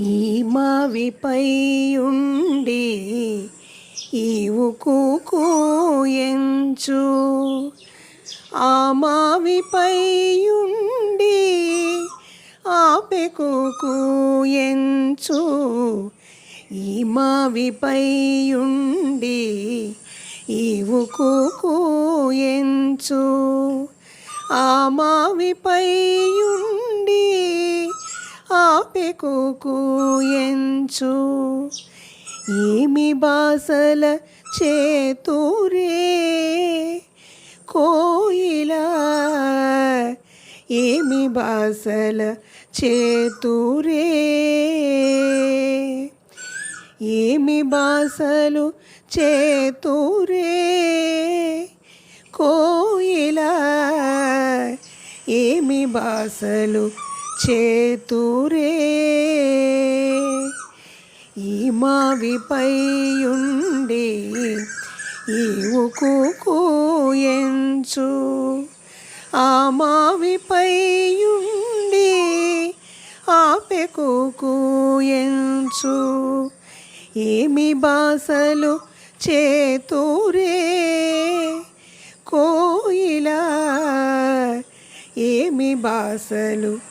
ఈ మావిపై ఉండి ఈవు కూయంచు ఆ మావిపై ఉండి ఆపె కూయంచు ఈ మావిపై ఉండి ఈవు కూయంచు ఆ మావిపై ఆపెకు ఏమి బాసల చేతురే కోయిలా. ఏమి బాసల చేతురే. ఏమి బాసలు చేతురే కోయిల. ఏమి బాసలు చేతురే. ఈ మావిపైయుండి ఉండి ఈవు ఆ మావిపైయుండి ఉండి ఏమి బాసలు చేతురే. కోయిలా ఏమి బాసలు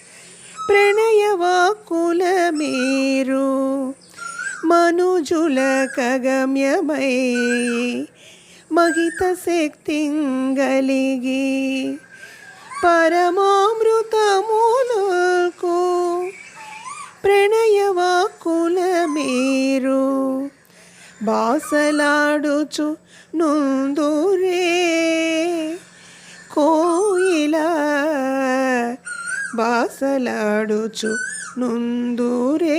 కగమ్యమై మనుజుల కగమ్యమై మహిత శక్తింగలిగి పరమామృతములకు ప్రణయవాకుల మీరు బాసలాడుచు నుందురే కోయిలా బాసలాడుచు నుందురే.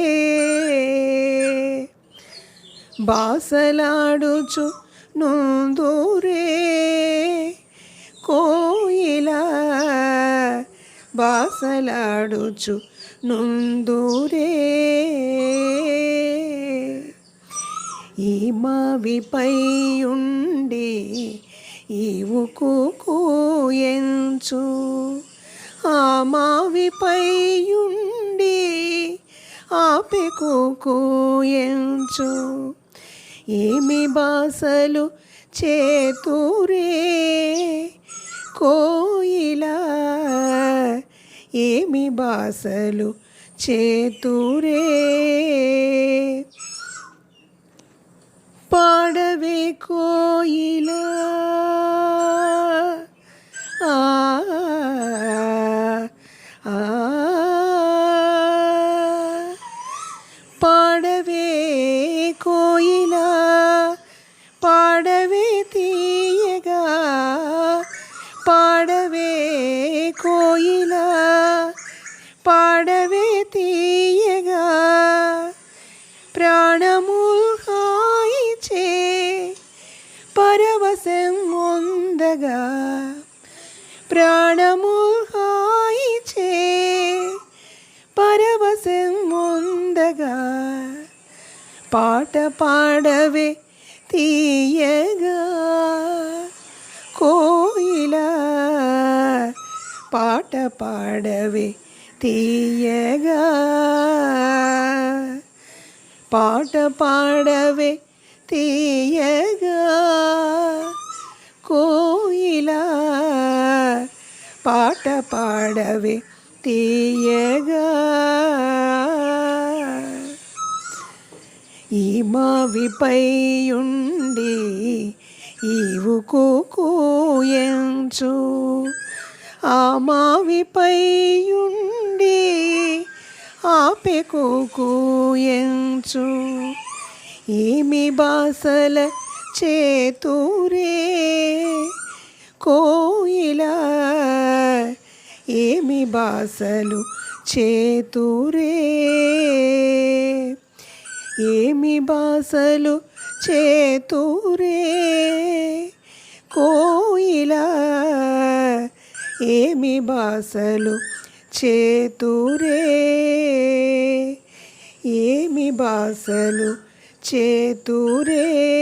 బాసలాడుచు నుందురే. కోయిల బాసలాడుచు నుందురే. ఈ మావిపై ఉండి ఈవు కూయంచు ఆ మావిపై కూయంచు ఏమి బాసలు చేతురే కోయిలా? ఏమి బాసలు చేతురే? పాడవే పరవశం పొందగా ప్రాణము హాయిచే పరవశం పొందగా పాట పాడవే తీయగా కోయిలా పాట పాడవే తీయగా పాట పాడవే తీయగా పాట పాడవే తీయగా. ఈ మావిపై ఉండి ఈవుకోయంచు ఆ మావిపై ఉండి ఆపెకోయంచు ఏమి బాసల చేతురే కో బాసలు చేతురే. ఏమి బాసలు చేతురే? కోయిలా ఏమి బాసలు చేతురే? ఏమి బాసలు చేతురే?